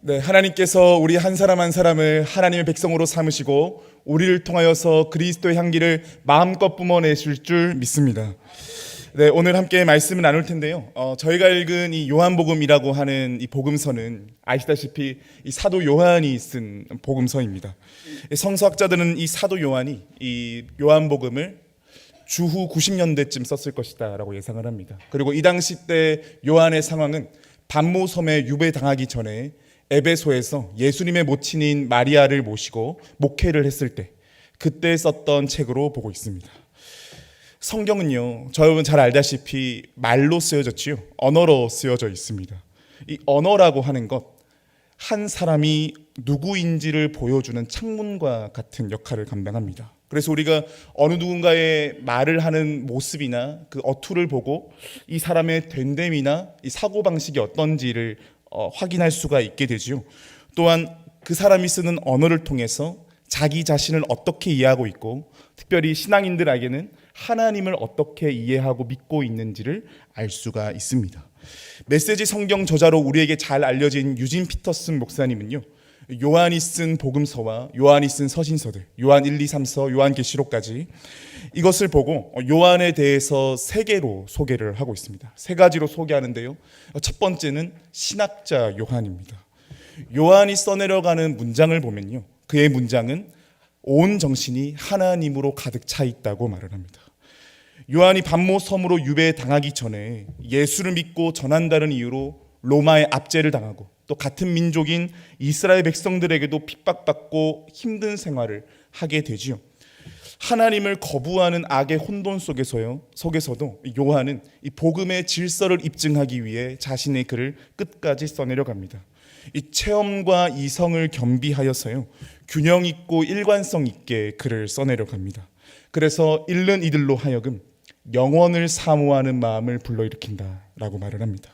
네, 하나님께서 우리 한 사람 한 사람을 하나님의 백성으로 삼으시고 우리를 통하여서 그리스도의 향기를 마음껏 뿜어내실 줄 믿습니다. 네, 오늘 함께 말씀을 나눌 텐데요. 어, 저희가 읽은 이 요한복음이라고 하는 이 복음서는 아시다시피 이 사도 요한이 쓴 복음서입니다. 이 성서학자들은 이 사도 요한이 이 요한복음을 주후 90년대쯤 썼을 것이다라고 예상을 합니다. 그리고 이 당시 때 요한의 상황은 반모섬에 유배당하기 전에 에베소에서 예수님의 모친인 마리아를 모시고 목회를 했을 때 그때 썼던 책으로 보고 있습니다. 성경은요, 저 여러분 잘 알다시피 말로 쓰여졌지요, 언어로 쓰여져 있습니다. 이 언어라고 하는 것, 한 사람이 누구인지를 보여주는 창문과 같은 역할을 감당합니다. 그래서 우리가 어느 누군가의 말을 하는 모습이나 그 어투를 보고 이 사람의 된됨이나 이 사고 방식이 어떤지를 어, 확인할 수가 있게 되지요. 또한 그 사람이 쓰는 언어를 통해서 자기 자신을 어떻게 이해하고 있고 특별히 신앙인들에게는 하나님을 어떻게 이해하고 믿고 있는지를 알 수가 있습니다. 메시지 성경 저자로 우리에게 잘 알려진 유진 피터슨 목사님은요. 요한이 쓴 복음서와 요한이 쓴 서신서들, 요한 1, 2, 3서, 요한 계시록까지 이것을 보고 요한에 대해서 세 개로 소개를 하고 있습니다. 세 가지로 소개하는데요. 첫 번째는 신학자 요한입니다. 요한이 써내려가는 문장을 보면요. 그의 문장은 온 정신이 하나님으로 가득 차 있다고 말을 합니다. 요한이 반모 섬으로 유배 당하기 전에 예수를 믿고 전한다는 이유로 로마의 압제를 당하고 또 같은 민족인 이스라엘 백성들에게도 핍박받고 힘든 생활을 하게 되지요. 하나님을 거부하는 악의 혼돈 속에서요. 속에서도 요한은 이 복음의 질서를 입증하기 위해 자신의 글을 끝까지 써내려 갑니다. 이 체험과 이성을 겸비하여서요. 균형 있고 일관성 있게 글을 써내려 갑니다. 그래서 읽는 이들로 하여금 영원을 사모하는 마음을 불러일으킨다라고 말을 합니다.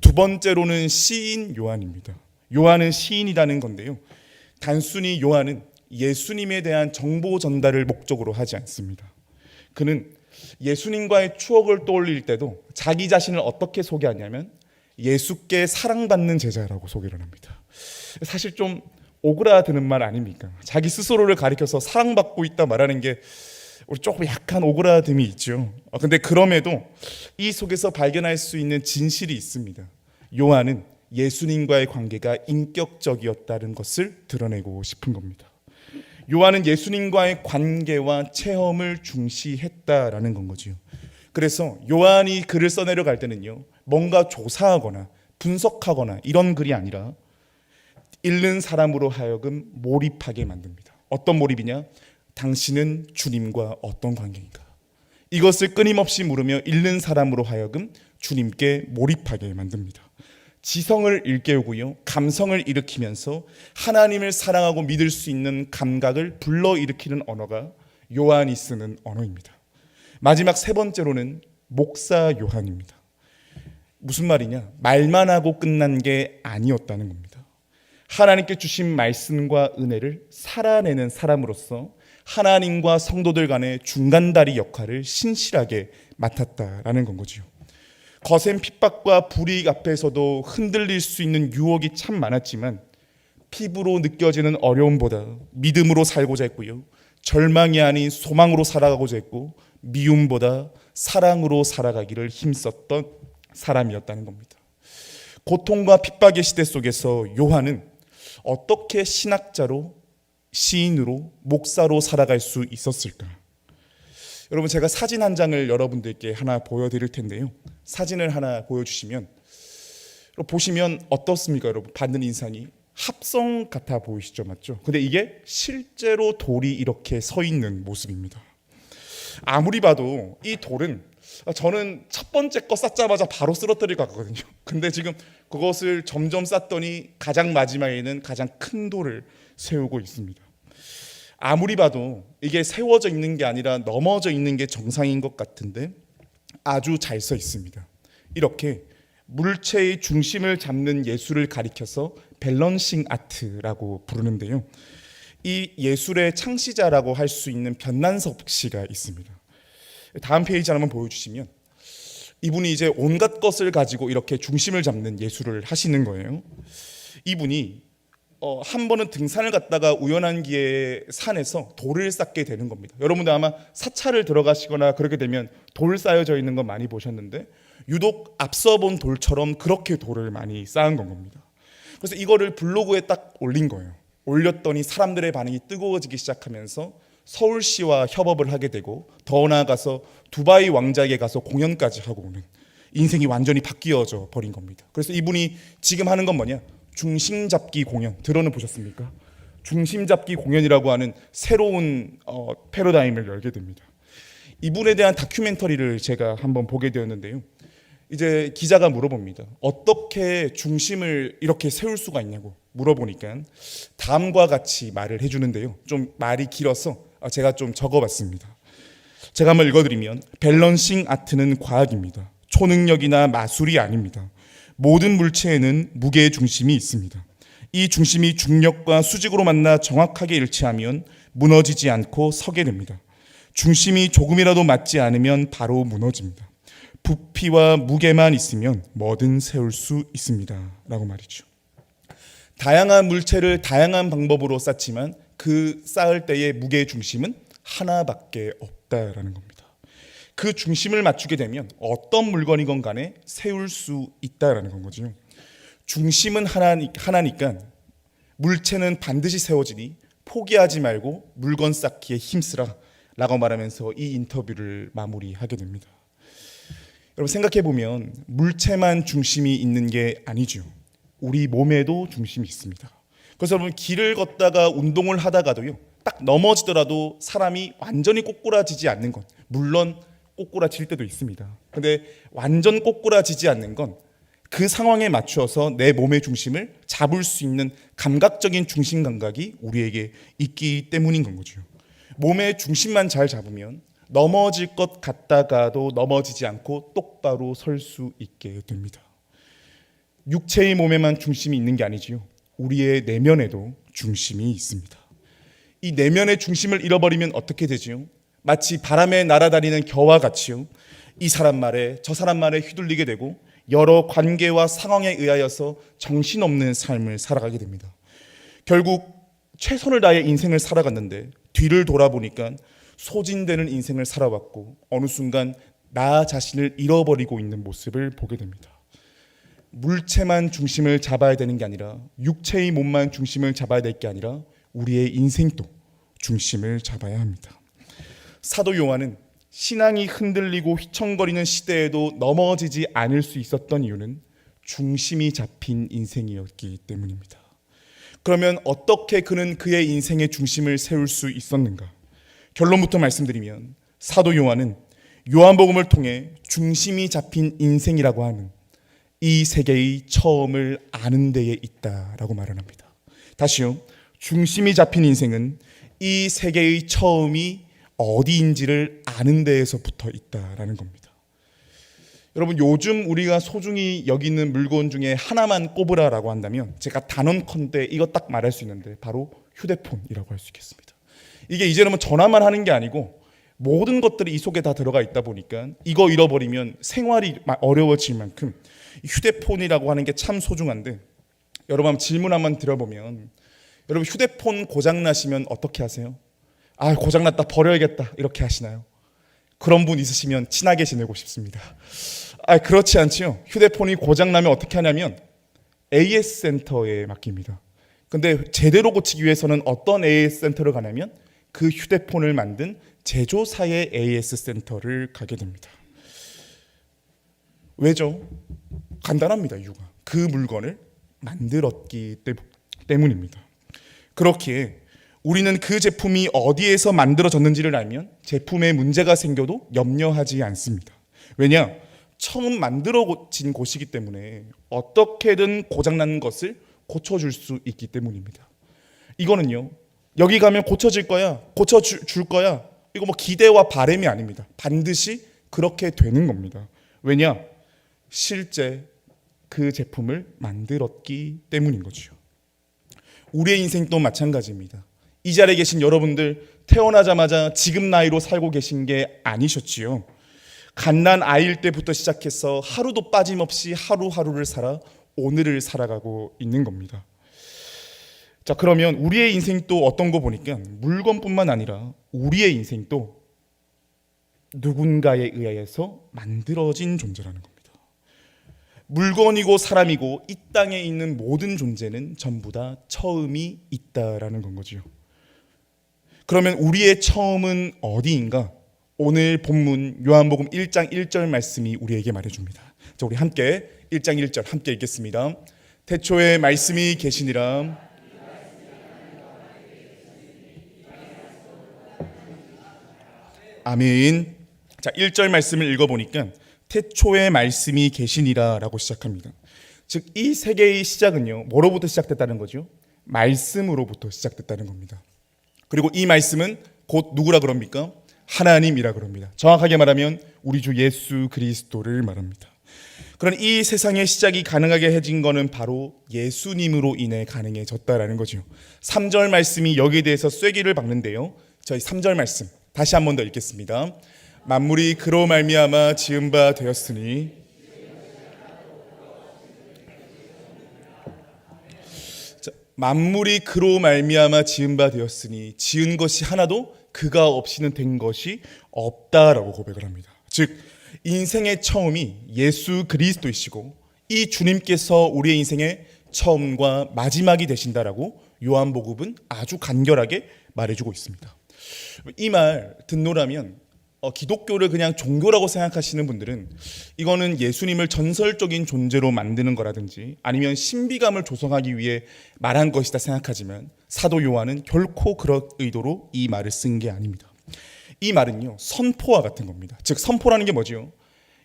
두 번째로는 시인 요한입니다. 요한은 시인이라는 건데요. 단순히 요한은 예수님에 대한 정보 전달을 목적으로 하지 않습니다. 그는 예수님과의 추억을 떠올릴 때도 자기 자신을 어떻게 소개하냐면 예수께 사랑받는 제자라고 소개를 합니다. 사실 좀 오그라드는 말 아닙니까? 자기 스스로를 가리켜서 사랑받고 있다 말하는 게 우리 조금 약간 오그라듦이 있죠. 어, 근데 그럼에도 이 속에서 발견할 수 있는 진실이 있습니다. 요한은 예수님과의 관계가 인격적이었다는 것을 드러내고 싶은 겁니다. 요한은 예수님과의 관계와 체험을 중시했다라는 건 거지요. 그래서 요한이 글을 써내려 갈 때는요, 뭔가 조사하거나 분석하거나 이런 글이 아니라 읽는 사람으로 하여금 몰입하게 만듭니다. 어떤 몰입이냐? 당신은 주님과 어떤 관계인가? 이것을 끊임없이 물으며 읽는 사람으로 하여금 주님께 몰입하게 만듭니다. 지성을 일깨우고요, 감성을 일으키면서 하나님을 사랑하고 믿을 수 있는 감각을 불러일으키는 언어가 요한이 쓰는 언어입니다. 마지막 세 번째로는 목사 요한입니다. 무슨 말이냐? 말만 하고 끝난 게 아니었다는 겁니다. 하나님께 주신 말씀과 은혜를 살아내는 사람으로서 하나님과 성도들 간의 중간다리 역할을 신실하게 맡았다라는 건 거지요. 거센 핍박과 불이익 앞에서도 흔들릴 수 있는 유혹이 참 많았지만 피부로 느껴지는 어려움보다 믿음으로 살고자 했고요. 절망이 아닌 소망으로 살아가고자 했고 미움보다 사랑으로 살아가기를 힘썼던 사람이었다는 겁니다. 고통과 핍박의 시대 속에서 요한은 어떻게 신학자로 시인으로 목사로 살아갈 수 있었을까? 여러분 제가 사진 한 장을 여러분들께 하나 보여드릴 텐데요. 사진을 하나 보여주시면 보시면 어떻습니까, 여러분? 받는 인상이 합성 같아 보이시죠, 맞죠? 근데 이게 실제로 돌이 이렇게 서 있는 모습입니다. 아무리 봐도 이 돌은 저는 첫 번째 거 쌓자마자 바로 쓰러뜨릴 것 같거든요. 근데 지금 그것을 점점 쌓더니 가장 마지막에는 가장 큰 돌을 세우고 있습니다. 아무리 봐도 이게 세워져 있는 게 아니라 넘어져 있는 게 정상인 것 같은데 아주 잘써 있습니다. 이렇게 물체의 중심을 잡는 예술을 가리켜서 밸런싱 아트라고 부르는데요. 이 예술의 창시자라고 할 수 있는 변난섭 씨가 있습니다. 다음 페이지 한번 보여주시면 이분이 이제 온갖 것을 가지고 이렇게 중심을 잡는 예술을 하시는 거예요. 이분이 어, 한 번은 등산을 갔다가 우연한 기회에 산에서 돌을 쌓게 되는 겁니다. 여러분들 아마 사찰을 들어가시거나 그렇게 되면 돌 쌓여져 있는 거 많이 보셨는데 유독 앞서 본 돌처럼 그렇게 돌을 많이 쌓은 건 겁니다. 그래서 이거를 블로그에 딱 올린 거예요. 올렸더니 사람들의 반응이 뜨거워지기 시작하면서 서울시와 협업을 하게 되고 더 나아가서 두바이 왕자에게 가서 공연까지 하고 오는 인생이 완전히 바뀌어져 버린 겁니다. 그래서 이분이 지금 하는 건 뭐냐? 중심 잡기 공연 들어는 보셨습니까? 중심 잡기 공연이라고 하는 새로운 어, 패러다임을 열게 됩니다. 이분에 대한 다큐멘터리를 제가 한번 보게 되었는데요. 이제 기자가 물어봅니다. 어떻게 중심을 이렇게 세울 수가 있냐고 물어보니까 다음과 같이 말을 해주는데요. 좀 말이 길어서 아, 제가 좀 적어봤습니다. 제가 한번 읽어드리면 밸런싱 아트는 과학입니다. 초능력이나 마술이 아닙니다. 모든 물체에는 무게의 중심이 있습니다. 이 중심이 중력과 수직으로 만나 정확하게 일치하면 무너지지 않고 서게 됩니다. 중심이 조금이라도 맞지 않으면 바로 무너집니다. 부피와 무게만 있으면 뭐든 세울 수 있습니다. 라고 말이죠. 다양한 물체를 다양한 방법으로 쌓지만 그 쌓을 때의 무게의 중심은 하나밖에 없다라는 겁니다. 그 중심을 맞추게 되면 어떤 물건이건 간에 세울 수 있다라는 건 거죠. 중심은 하나니, 하나니까 물체는 반드시 세워지니 포기하지 말고 물건 쌓기에 힘쓰라 라고 말하면서 이 인터뷰를 마무리하게 됩니다. 여러분 생각해 보면 물체만 중심이 있는 게 아니죠. 우리 몸에도 중심이 있습니다. 그래서 여러분 길을 걷다가 운동을 하다가도요. 딱 넘어지더라도 사람이 완전히 꼬꾸라지지 않는 건 물론 꼬꾸라질 때도 있습니다. 근데 완전 꼬꾸라지지 않는 건 그 상황에 맞추어서 내 몸의 중심을 잡을 수 있는 감각적인 중심 감각이 우리에게 있기 때문인 건 거죠. 몸의 중심만 잘 잡으면 넘어질 것 같다가도 넘어지지 않고 똑바로 설 수 있게 됩니다. 육체의 몸에만 중심이 있는 게 아니지요. 우리의 내면에도 중심이 있습니다. 이 내면의 중심을 잃어버리면 어떻게 되지요? 마치 바람에 날아다니는 겨와 같이요. 이 사람 말에 저 사람 말에 휘둘리게 되고 여러 관계와 상황에 의하여서 정신없는 삶을 살아가게 됩니다. 결국 최선을 다해 인생을 살아갔는데 뒤를 돌아보니까 소진되는 인생을 살아왔고 어느 순간 나 자신을 잃어버리고 있는 모습을 보게 됩니다. 물체만 중심을 잡아야 되는 게 아니라 육체의 몸만 중심을 잡아야 될 게 아니라 우리의 인생도 중심을 잡아야 합니다. 사도 요한은 신앙이 흔들리고 휘청거리는 시대에도 넘어지지 않을 수 있었던 이유는 중심이 잡힌 인생이었기 때문입니다. 그러면 어떻게 그는 그의 인생의 중심을 세울 수 있었는가? 결론부터 말씀드리면 사도 요한은 요한복음을 통해 중심이 잡힌 인생이라고 하는 이 세계의 처음을 아는 데에 있다라고 말을 합니다. 다시요. 중심이 잡힌 인생은 이 세계의 처음이 어디인지를 아는 데에서부터 있다라는 겁니다. 여러분 요즘 우리가 소중히 여기는 물건 중에 하나만 꼽으라라고 한다면 제가 단언컨대 이거 딱 말할 수 있는데 바로 휴대폰이라고 할 수 있겠습니다. 이게 이제는 뭐 전화만 하는 게 아니고 모든 것들이 이 속에 다 들어가 있다 보니까 이거 잃어버리면 생활이 어려워질 만큼 휴대폰이라고 하는 게 참 소중한데 여러분 질문 한번 드려보면 여러분 휴대폰 고장 나시면 어떻게 하세요? 아 고장 났다 버려야겠다 이렇게 하시나요? 그런 분 있으시면 친하게 지내고 싶습니다. 아 그렇지 않지요. 휴대폰이 고장 나면 어떻게 하냐면 AS 센터에 맡깁니다. 근데 제대로 고치기 위해서는 어떤 AS 센터를 가냐면 그 휴대폰을 만든 제조사의 AS 센터를 가게 됩니다. 왜죠? 간단합니다. 이유가 그 물건을 만들었기 때문입니다. 그렇기에 우리는 그 제품이 어디에서 만들어졌는지를 알면 제품에 문제가 생겨도 염려하지 않습니다. 왜냐? 처음 만들어진 곳이기 때문에 어떻게든 고장난 것을 고쳐줄 수 있기 때문입니다. 이거는요, 여기 가면 고쳐질 거야, 고쳐줄 거야. 이거 뭐 기대와 바램이 아닙니다. 반드시 그렇게 되는 겁니다. 왜냐? 실제 그 제품을 만들었기 때문인 거죠. 우리의 인생도 마찬가지입니다. 이 자리에 계신 여러분들 태어나자마자 지금 나이로 살고 계신 게 아니셨지요. 갓난 아이일 때부터 시작해서 하루도 빠짐없이 하루하루를 살아 오늘을 살아가고 있는 겁니다. 자, 그러면 우리의 인생 또 어떤 거 보니까 물건뿐만 아니라 우리의 인생도 누군가에 의해서 만들어진 존재라는 겁니다. 물건이고 사람이고 이 땅에 있는 모든 존재는 전부 다 처음이 있다라는 건 거지요. 그러면 우리의 처음은 어디인가? 오늘 본문 요한복음 1장 1절 말씀이 우리에게 말해 줍니다. 자, 우리 함께 1장 1절 함께 읽겠습니다. 태초에 말씀이 계시니라 아멘. 자, 1절 말씀을 읽어 보니까 태초에 말씀이 계시니라 라고 시작합니다. 즉 이 세계의 시작은요. 뭐로부터 시작됐다는 거죠? 말씀으로부터 시작됐다는 겁니다. 그리고 이 말씀은 곧 누구라 그럽니까? 하나님이라 그럽니다. 정확하게 말하면 우리 주 예수 그리스도를 말합니다. 그런 이 세상의 시작이 가능하게 해진 거는 바로 예수님으로 인해 가능해졌다라는 거죠. 3절 말씀이 여기에 대해서 쐐기를 박는데요. 저희 3절 말씀 다시 한 번 더 읽겠습니다. 만물이 그로 말미암아 지은 바 되었으니 만물이 그로 말미암아 지은 바 되었으니 지은 것이 하나도 그가 없이는 된 것이 없다라고 고백을 합니다. 즉 인생의 처음이 예수 그리스도이시고 이 주님께서 우리의 인생의 처음과 마지막이 되신다라고 요한복음은 아주 간결하게 말해주고 있습니다. 이 말 듣노라면 어, 기독교를 그냥 종교라고 생각하시는 분들은 이거는 예수님을 전설적인 존재로 만드는 거라든지 아니면 신비감을 조성하기 위해 말한 것이다 생각하지만 사도 요한은 결코 그런 의도로 이 말을 쓴 게 아닙니다. 이 말은요 선포와 같은 겁니다. 즉 선포라는 게 뭐지요?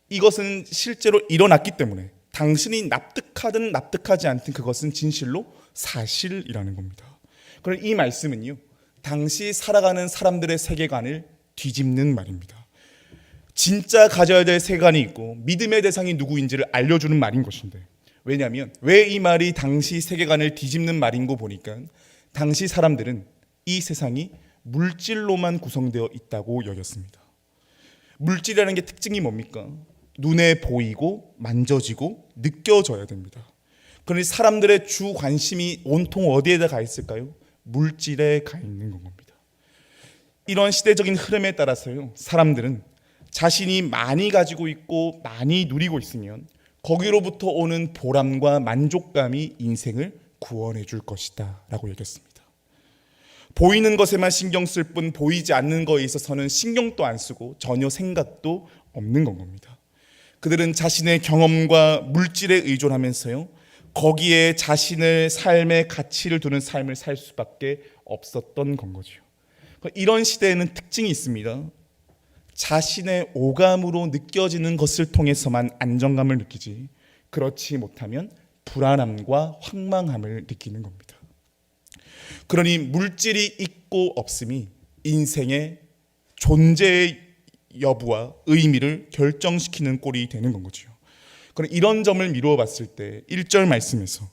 이것은 실제로 일어났기 때문에 당신이 납득하든 납득하지 않든 그것은 진실로 사실이라는 겁니다. 그럼 이 말씀은요 당시 살아가는 사람들의 세계관을 뒤집는 말입니다. 진짜 가져야 될 세계관이 있고 믿음의 대상이 누구인지를 알려주는 말인 것인데 왜냐하면 왜 이 말이 당시 세계관을 뒤집는 말인 거 보니까 당시 사람들은 이 세상이 물질로만 구성되어 있다고 여겼습니다. 물질이라는 게 특징이 뭡니까? 눈에 보이고 만져지고 느껴져야 됩니다. 그러니 사람들의 주 관심이 온통 어디에다 가 있을까요? 물질에 가 있는 겁니다. 이런 시대적인 흐름에 따라서요, 사람들은 자신이 많이 가지고 있고 많이 누리고 있으면 거기로부터 오는 보람과 만족감이 인생을 구원해 줄 것이다 라고 얘기했습니다. 보이는 것에만 신경 쓸 뿐 보이지 않는 거에 있어서는 신경도 안 쓰고 전혀 생각도 없는 건 겁니다. 그들은 자신의 경험과 물질에 의존하면서요. 거기에 자신의 삶의 가치를 두는 삶을 살 수밖에 없었던 건 거죠. 이런 시대에는 특징이 있습니다. 자신의 오감으로 느껴지는 것을 통해서만 안정감을 느끼지 그렇지 못하면 불안함과 황망함을 느끼는 겁니다. 그러니 물질이 있고 없음이 인생의 존재의 여부와 의미를 결정시키는 꼴이 되는 건 거죠. 그럼 이런 점을 미루어 봤을 때 1절 말씀에서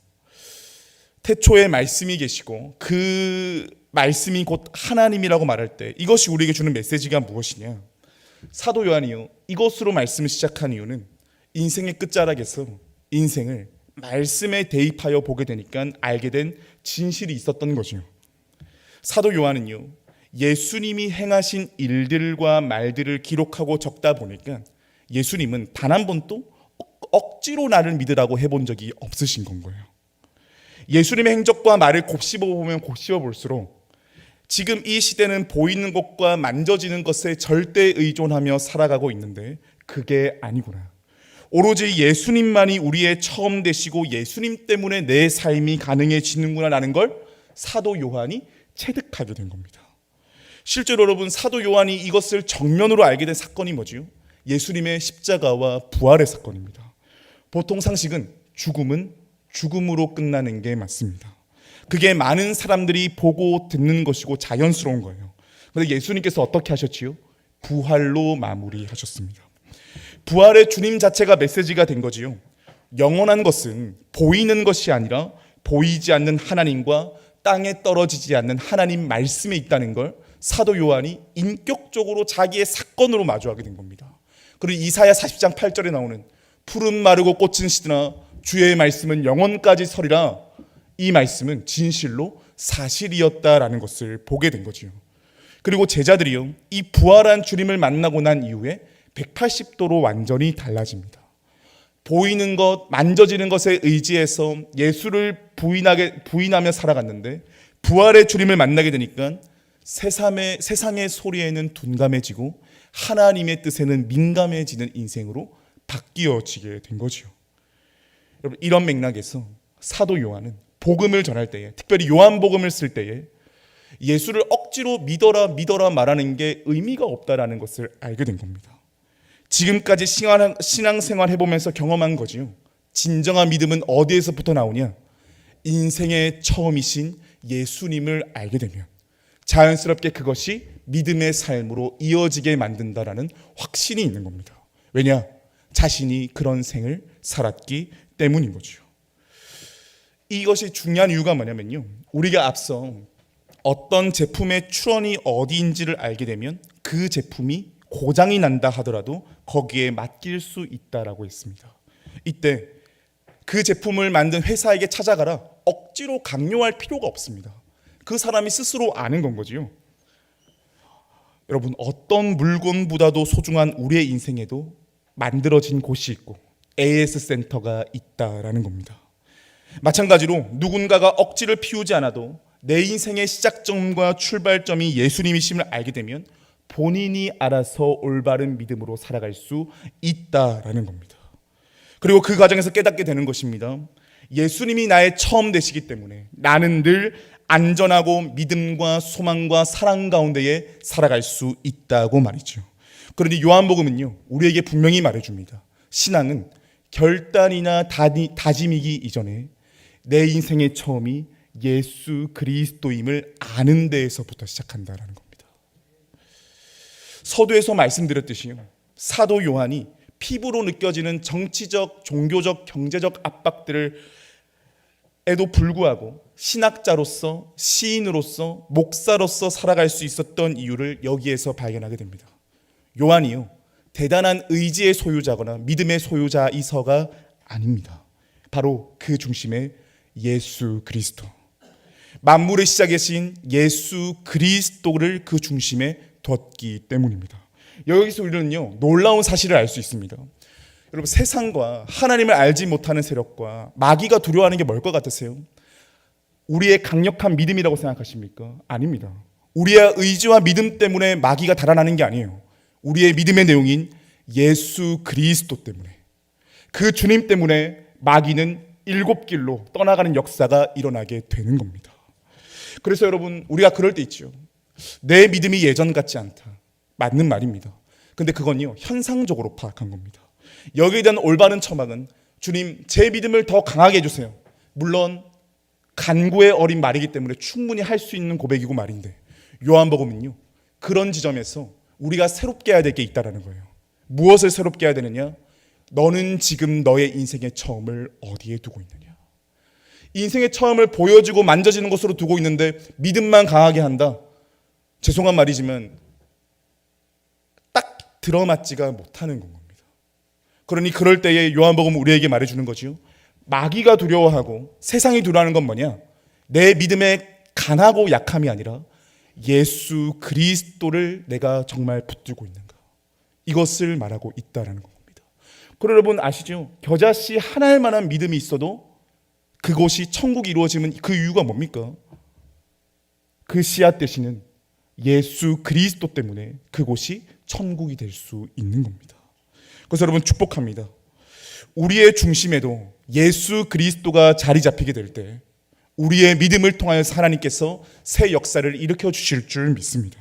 태초에 말씀이 계시고 그 말씀이 곧 하나님이라고 말할 때 이것이 우리에게 주는 메시지가 무엇이냐? 사도 요한이요. 이것으로 말씀을 시작한 이유는 인생의 끝자락에서 인생을 말씀에 대입하여 보게 되니까 알게 된 진실이 있었던 거죠. 사도 요한은요. 예수님이 행하신 일들과 말들을 기록하고 적다 보니까 예수님은 단 한 번도 억지로 나를 믿으라고 해본 적이 없으신 건 거예요. 예수님의 행적과 말을 곱씹어 보면 곱씹어 볼수록 지금 이 시대는 보이는 것과 만져지는 것에 절대 의존하며 살아가고 있는데 그게 아니구나. 오로지 예수님만이 우리의 처음 되시고 예수님 때문에 내 삶이 가능해지는구나라는 걸 사도 요한이 체득하게 된 겁니다. 실제로 여러분 사도 요한이 이것을 정면으로 알게 된 사건이 뭐지요? 예수님의 십자가와 부활의 사건입니다. 보통 상식은 죽음은 죽음으로 끝나는 게 맞습니다. 그게 많은 사람들이 보고 듣는 것이고 자연스러운 거예요. 그런데 예수님께서 어떻게 하셨지요? 부활로 마무리하셨습니다. 부활의 주님 자체가 메시지가 된 거지요. 영원한 것은 보이는 것이 아니라 보이지 않는 하나님과 땅에 떨어지지 않는 하나님 말씀에 있다는 걸 사도 요한이 인격적으로 자기의 사건으로 마주하게 된 겁니다. 그리고 이사야 40장 8절에 나오는 푸른 마르고 꽃은 시드나 주의 말씀은 영원까지 서리라 이 말씀은 진실로 사실이었다라는 것을 보게 된 거지요. 그리고 제자들이요. 이 부활한 주님을 만나고 난 이후에 180도로 완전히 달라집니다. 보이는 것, 만져지는 것에 의지해서 예수를 부인하게 부인하며 살아갔는데 부활의 주님을 만나게 되니까 세상의 세상의 소리에는 둔감해지고 하나님의 뜻에는 민감해지는 인생으로 바뀌어지게 된 거지요. 여러분 이런 맥락에서 사도 요한은 복음을 전할 때에 특별히 요한복음을 쓸 때에 예수를 억지로 믿어라 믿어라 말하는 게 의미가 없다라는 것을 알게 된 겁니다. 지금까지 신앙, 신앙생활 해보면서 경험한 거지요. 진정한 믿음은 어디에서부터 나오냐? 인생의 처음이신 예수님을 알게 되면 자연스럽게 그것이 믿음의 삶으로 이어지게 만든다라는 확신이 있는 겁니다. 왜냐? 자신이 그런 생을 살았기 때문인 거죠. 이것이 중요한 이유가 뭐냐면요. 우리가 앞서 어떤 제품의 출원이 어디인지를 알게 되면 그 제품이 고장이 난다 하더라도 거기에 맡길 수 있다라고 했습니다. 이때 그 제품을 만든 회사에게 찾아가라 억지로 강요할 필요가 없습니다. 그 사람이 스스로 아는 건 거지요. 여러분 어떤 물건보다도 소중한 우리의 인생에도 만들어진 곳이 있고 AS 센터가 있다라는 겁니다. 마찬가지로 누군가가 억지를 피우지 않아도 내 인생의 시작점과 출발점이 예수님이심을 알게 되면 본인이 알아서 올바른 믿음으로 살아갈 수 있다라는 겁니다. 그리고 그 과정에서 깨닫게 되는 것입니다. 예수님이 나의 처음 되시기 때문에 나는 늘 안전하고 믿음과 소망과 사랑 가운데에 살아갈 수 있다고 말이죠. 그러니 요한복음은요, 우리에게 분명히 말해줍니다. 신앙은 결단이나 다짐이기 이전에 내 인생의 처음이 예수 그리스도임을 아는 데에서부터 시작한다라는 겁니다. 서두에서 말씀드렸듯이요. 사도 요한이 피부로 느껴지는 정치적, 종교적, 경제적 압박들을 에도 불구하고 신학자로서 시인으로서 목사로서 살아갈 수 있었던 이유를 여기에서 발견하게 됩니다. 요한이요. 대단한 의지의 소유자거나 믿음의 소유자이서가 아닙니다. 바로 그 중심에 예수 그리스도. 만물의 시작이신 예수 그리스도를 그 중심에 뒀기 때문입니다. 여기서 우리는요 놀라운 사실을 알 수 있습니다. 여러분 세상과 하나님을 알지 못하는 세력과 마귀가 두려워하는 게 뭘 것 같으세요? 우리의 강력한 믿음이라고 생각하십니까? 아닙니다. 우리의 의지와 믿음 때문에 마귀가 달아나는 게 아니에요. 우리의 믿음의 내용인 예수 그리스도 때문에 그 주님 때문에 마귀는 일곱 길로 떠나가는 역사가 일어나게 되는 겁니다. 그래서 여러분 우리가 그럴 때 있죠. 내 믿음이 예전 같지 않다. 맞는 말입니다. 근데 그건요 현상적으로 파악한 겁니다. 여기에 대한 올바른 처방은 주님 제 믿음을 더 강하게 해주세요. 물론 간구의 어린 말이기 때문에 충분히 할 수 있는 고백이고 말인데 요한복음은요 그런 지점에서 우리가 새롭게 해야 될 게 있다라는 거예요. 무엇을 새롭게 해야 되느냐? 너는 지금 너의 인생의 처음을 어디에 두고 있느냐? 인생의 처음을 보여지고 만져지는 것으로 두고 있는데 믿음만 강하게 한다. 죄송한 말이지만 딱 들어맞지가 못하는 겁니다. 그러니 그럴 때에 요한복음 우리에게 말해주는 거지요. 마귀가 두려워하고 세상이 두려워하는 건 뭐냐? 내 믿음의 간하고 약함이 아니라 예수 그리스도를 내가 정말 붙들고 있는가? 이것을 말하고 있다라는 겁니다. 그럼 여러분 아시죠? 겨자씨 하나일 만한 믿음이 있어도 그곳이 천국이 이루어지면 그 이유가 뭡니까? 그 씨앗 되시는 예수 그리스도 때문에 그곳이 천국이 될 수 있는 겁니다. 그래서 여러분 축복합니다. 우리의 중심에도 예수 그리스도가 자리 잡히게 될 때 우리의 믿음을 통하여 하나님께서 새 역사를 일으켜 주실 줄 믿습니다.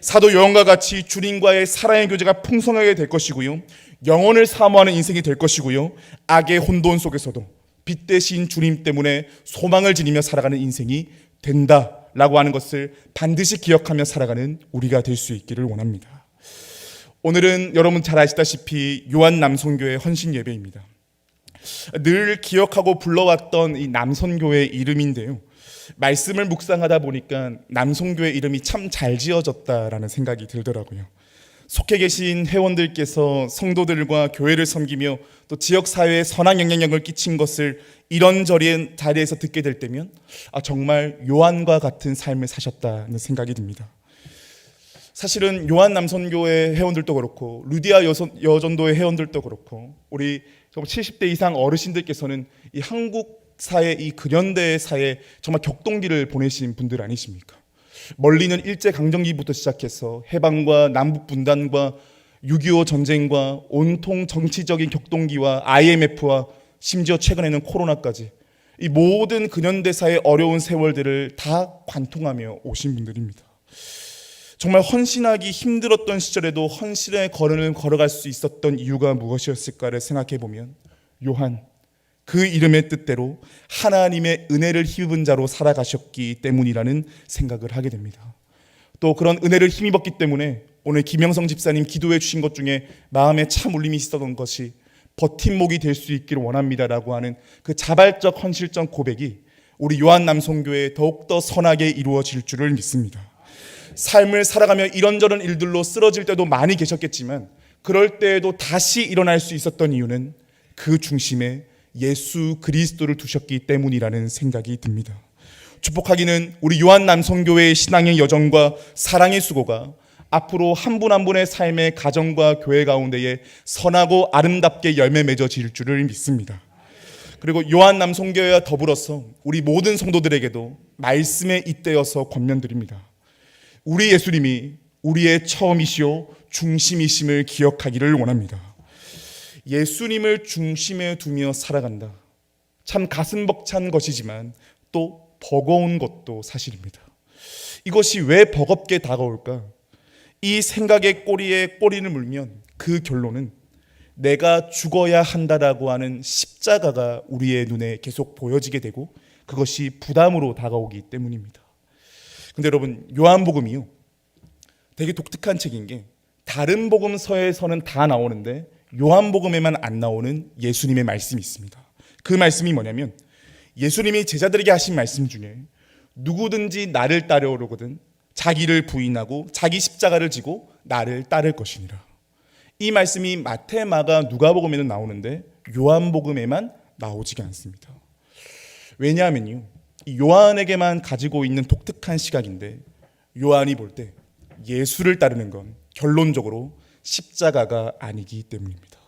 사도 요한과 같이 주님과의 사랑의 교제가 풍성하게 될 것이고요. 영혼을 사모하는 인생이 될 것이고요. 악의 혼돈 속에서도 빛 대신 주님 때문에 소망을 지니며 살아가는 인생이 된다라고 하는 것을 반드시 기억하며 살아가는 우리가 될 수 있기를 원합니다. 오늘은 여러분 잘 아시다시피 요한 남성교회 헌신 예배입니다. 늘 기억하고 불러왔던 이 남선교회 이름인데요. 말씀을 묵상하다 보니까 남성교회 이름이 참 잘 지어졌다라는 생각이 들더라고요. 속해 계신 회원들께서 성도들과 교회를 섬기며 또 지역 사회에 선한 영향력을 끼친 것을 이런저런 자리에서 듣게 될 때면 아 정말 요한과 같은 삶을 사셨다는 생각이 듭니다. 사실은 요한 남선교회 회원들도 그렇고 루디아 여선, 여전도의 회원들도 그렇고 우리 70대 이상 어르신들께서는 이 한국 사회 이 근현대 사회 정말 격동기를 보내신 분들 아니십니까? 멀리는 일제 강점기부터 시작해서 해방과 남북 분단과 6.25 전쟁과 온통 정치적인 격동기와 IMF와 심지어 최근에는 코로나까지 이 모든 근현대사의 어려운 세월들을 다 관통하며 오신 분들입니다. 정말 헌신하기 힘들었던 시절에도 헌신의 걸음을 걸어갈 수 있었던 이유가 무엇이었을까를 생각해 보면 요한 그 이름의 뜻대로 하나님의 은혜를 힘입은 자로 살아가셨기 때문이라는 생각을 하게 됩니다. 또 그런 은혜를 힘입었기 때문에 오늘 김영성 집사님 기도해 주신 것 중에 마음에 참 울림이 있었던 것이 버팀목이 될 수 있기를 원합니다라고 하는 그 자발적 헌실적 고백이 우리 요한 남성교회에 더욱더 선하게 이루어질 줄을 믿습니다. 삶을 살아가며 이런저런 일들로 쓰러질 때도 많이 계셨겠지만 그럴 때에도 다시 일어날 수 있었던 이유는 그 중심에 예수 그리스도를 두셨기 때문이라는 생각이 듭니다. 축복하기는 우리 요한 남성교회의 신앙의 여정과 사랑의 수고가 앞으로 한분한 분의 삶의 가정과 교회 가운데에 선하고 아름답게 열매 맺어질 줄을 믿습니다. 그리고 요한 남성교회와 더불어서 우리 모든 성도들에게도 말씀에 잇대어서 권면드립니다. 우리 예수님이 우리의 처음이시요 중심이심을 기억하기를 원합니다. 예수님을 중심에 두며 살아간다. 참 가슴 벅찬 것이지만 또 버거운 것도 사실입니다. 이것이 왜 버겁게 다가올까? 이 생각의 꼬리에 꼬리를 물면 그 결론은 내가 죽어야 한다라고 하는 십자가가 우리의 눈에 계속 보여지게 되고 그것이 부담으로 다가오기 때문입니다. 근데 여러분 요한복음이요. 되게 독특한 책인 게 다른 복음서에서는 다 나오는데 요한복음에만 안 나오는 예수님의 말씀이 있습니다. 그 말씀이 뭐냐면 예수님이 제자들에게 하신 말씀 중에 누구든지 나를 따르려거든 자기를 부인하고 자기 십자가를 지고 나를 따를 것이니라. 이 말씀이 마태, 마가, 누가복음에는 나오는데 요한복음에만 나오지가 않습니다. 왜냐하면요. 요한에게만 가지고 있는 독특한 시각인데 요한이 볼 때 예수를 따르는 건 결론적으로 십자가가 아니기 때문입니다.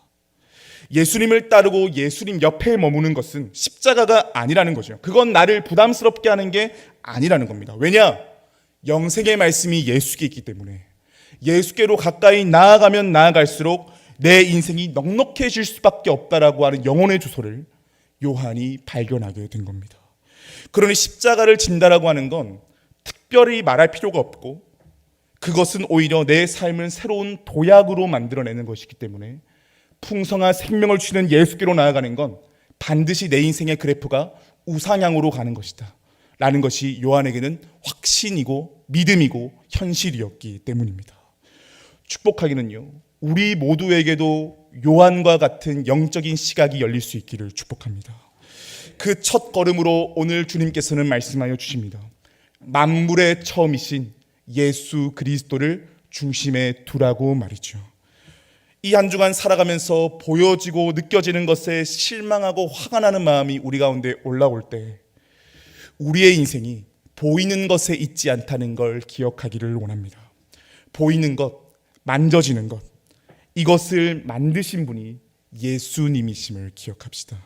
예수님을 따르고 예수님 옆에 머무는 것은 십자가가 아니라는 거죠. 그건 나를 부담스럽게 하는 게 아니라는 겁니다. 왜냐? 영생의 말씀이 예수께 있기 때문에 예수께로 가까이 나아가면 나아갈수록 내 인생이 넉넉해질 수밖에 없다라고 하는 영혼의 주소를 요한이 발견하게 된 겁니다. 그러니 십자가를 진다라고 하는 건 특별히 말할 필요가 없고 그것은 오히려 내 삶을 새로운 도약으로 만들어내는 것이기 때문에 풍성한 생명을 주는 예수께로 나아가는 건 반드시 내 인생의 그래프가 우상향으로 가는 것이다. 라는 것이 요한에게는 확신이고 믿음이고 현실이었기 때문입니다. 축복하기는요, 우리 모두에게도 요한과 같은 영적인 시각이 열릴 수 있기를 축복합니다. 그 첫 걸음으로 오늘 주님께서는 말씀하여 주십니다. 만물의 처음이신 예수 그리스도를 중심에 두라고 말이죠. 이 한 주간 살아가면서 보여지고 느껴지는 것에 실망하고 화가 나는 마음이 우리 가운데 올라올 때 우리의 인생이 보이는 것에 있지 않다는 걸 기억하기를 원합니다. 보이는 것, 만져지는 것, 이것을 만드신 분이 예수님이심을 기억합시다.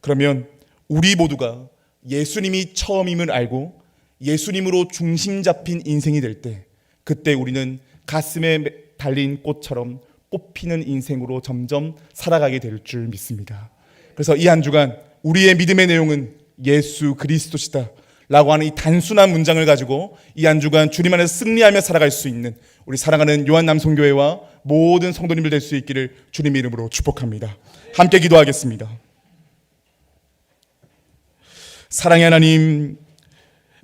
그러면 우리 모두가 예수님이 처음임을 알고 예수님으로 중심 잡힌 인생이 될 때, 그때 우리는 가슴에 달린 꽃처럼 꽃피는 인생으로 점점 살아가게 될 줄 믿습니다. 그래서 이 한 주간 우리의 믿음의 내용은 예수 그리스도시다. 라고 하는 이 단순한 문장을 가지고 이 한 주간 주님 안에서 승리하며 살아갈 수 있는 우리 사랑하는 요한 남성교회와 모든 성도님들 될 수 있기를 주님 이름으로 축복합니다. 함께 기도하겠습니다. 사랑의 하나님,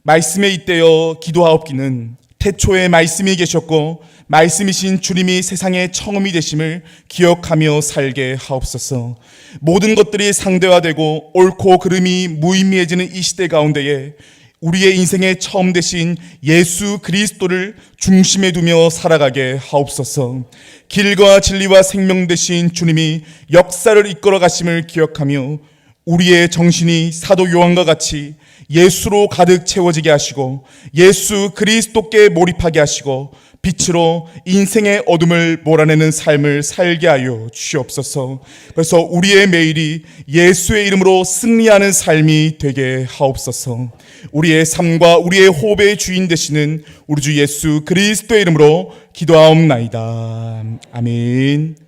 말씀에 잇대어 기도하옵기는 태초에 말씀이 계셨고 말씀이신 주님이 세상의 처음이 되심을 기억하며 살게 하옵소서. 모든 것들이 상대화되고 옳고 그름이 무의미해지는 이 시대 가운데에 우리의 인생의 처음 되신 예수 그리스도를 중심에 두며 살아가게 하옵소서. 길과 진리와 생명 되신 주님이 역사를 이끌어 가심을 기억하며 우리의 정신이 사도 요한과 같이 예수로 가득 채워지게 하시고 예수 그리스도께 몰입하게 하시고 빛으로 인생의 어둠을 몰아내는 삶을 살게 하여 주시옵소서. 그래서 우리의 매일이 예수의 이름으로 승리하는 삶이 되게 하옵소서. 우리의 삶과 우리의 호흡의 주인 되시는 우리 주 예수 그리스도의 이름으로 기도하옵나이다. 아멘.